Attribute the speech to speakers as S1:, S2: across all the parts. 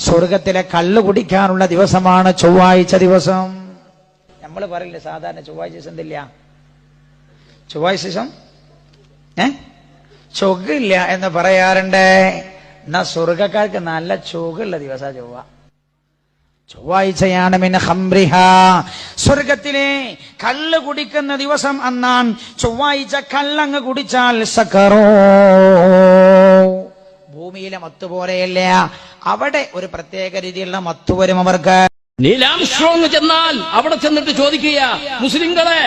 S1: സ്വർഗത്തിലെ കള്ള് കുടിക്കാനുള്ള ദിവസമാണ് ചൊവ്വാഴ്ച ദിവസം. നമ്മൾ പറയില്ലേ സാധാരണ ചൊവ്വാഴ്ച ദിവസം എന്തില്ല? ചൊവ്വാഴ്ച ദിവസം? ഏ? ചൊകില്ല എന്ന് പറയാറുണ്ട്. എന്നാ സ്വർഗക്കാർക്ക് നല്ല ചൊകുള്ള ദിവസ ചൊവ്വ. ചൊവ്വാഴ്ചയാണ് മിൻ സ്വർഗത്തിലെ കള്ള് കുടിക്കുന്ന ദിവസം അന്നാൻ ചൊവ്വാഴ്ച കള്ളങ്ങ് കുടിച്ചാൽ സക്കറോ ഭൂമിയിലെ മത്ത് പോലെയല്ല. അവിടെ ഒരു പ്രത്യേക രീതിയിലുള്ള മത്തു വരും അവർക്ക്.
S2: നീലാംസ്ട്രോങ് ചെന്നാൽ അവിടെ ചെന്നിട്ട് ചോദിക്കുക മുസ്ലിങ്ങളെ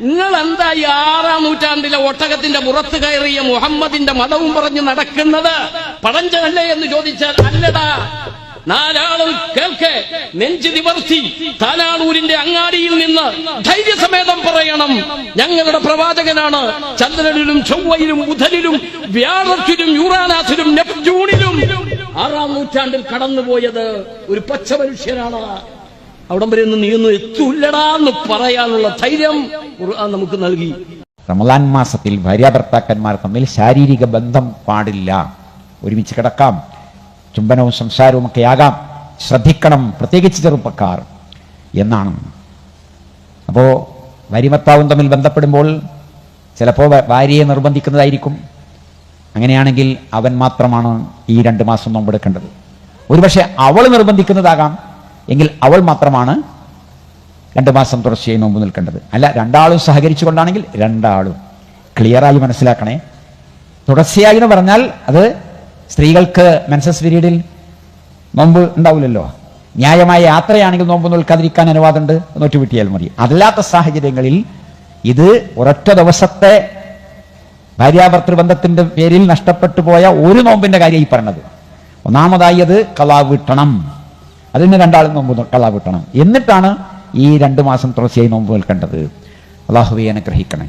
S2: നിങ്ങൾ എന്താ ഈ ആറാം നൂറ്റാണ്ടിലെ ഒട്ടകത്തിന്റെ പുറത്ത് കയറിയ മുഹമ്മദിന്റെ മതവും പറഞ്ഞ് നടക്കുന്നത്? പഴഞ്ചനല്ലേ എന്ന് ചോദിച്ചാൽ അല്ലടാ നാലാളും കേൾക്കെ നെഞ്ചു നിവർത്തി താനാളൂരിന്റെ അങ്ങാടിയിൽ നിന്ന് ധൈര്യസമേതം പറയണം. ഞങ്ങളുടെ പ്രവാചകനാണ് ചന്ദ്രനിലും ചൊവ്വയിലും ബുധനിലും വ്യാഴത്തിലും യൂറാനാസിലും നെപ്റ്റ്യൂണിലും ആറാം നൂറ്റാണ്ടിൽ കടന്നുപോയത് ഒരു പച്ച മനുഷ്യനാണ് അവിടം വരെ ഒന്നും നീയൊന്നും. എത്തൂല്ലടാ എന്ന് പറയാനുള്ള ധൈര്യം നമുക്ക് നൽകി.
S3: റമദാൻ മാസത്തിൽ ഭാര്യാഭർത്താക്കന്മാർ തമ്മിൽ ശാരീരിക ബന്ധം പാടില്ല. ഒരുമിച്ച് കിടക്കാം. ചുംബനവും സംസാരവും ഒക്കെ ആകാം. ശ്രദ്ധിക്കണം. പ്രത്യേകിച്ച് ചെറുപ്പക്കാർ എന്നാണ്. അപ്പോൾ ഭാര്യഭർത്താവും തമ്മിൽ ബന്ധപ്പെടുമ്പോൾ ചിലപ്പോൾ ഭാര്യയെ നിർബന്ധിക്കുന്നതായിരിക്കും. അങ്ങനെയാണെങ്കിൽ അവൻ മാത്രമാണ് ഈ രണ്ട് മാസം നോമ്പെടുക്കേണ്ടത് ഒരുപക്ഷെ അവൾ നിർബന്ധിക്കുന്നതാകാം എങ്കിൽ അവൾ മാത്രമാണ് രണ്ട് മാസം തുടർച്ചയായി നോമ്പ് നിൽക്കേണ്ടത്. അല്ല രണ്ടാളും സഹകരിച്ചുകൊണ്ടാണെങ്കിൽ രണ്ടാളും. ക്ലിയറായി മനസ്സിലാക്കണേ. തുടർച്ചയായി എന്ന് പറഞ്ഞാൽ അത് സ്ത്രീകൾക്ക് മെൻസസ് പീരീഡിൽ നോമ്പ് ഉണ്ടാവില്ലല്ലോ. ന്യായമായ യാത്രയാണെങ്കിൽ നോമ്പ് നിൽക്കാതിരിക്കാൻ അനുവാദമുണ്ട് നോറ്റുവിട്ടിയാൽ മതി. അല്ലാത്ത സാഹചര്യങ്ങളിൽ ഇത് ഒരൊറ്റ ദിവസത്തെ ഭാര്യാഭർത്തൃ ബന്ധത്തിന്റെ പേരിൽ നഷ്ടപ്പെട്ടു പോയ ഒരു നോമ്പിന്റെ കാര്യം ഈ പറഞ്ഞത് ഒന്നാമതായി അത് കലാ വിട്ടണം അതിന് രണ്ടാളും നോമ്പ് കലാ വിട്ടണം എന്നിട്ടാണ് ഈ രണ്ട് മാസം തുടർച്ചയായി നോമ്പ് നിൽക്കേണ്ടത് അള്ളാഹുവെ അനുഗ്രഹിക്കണേ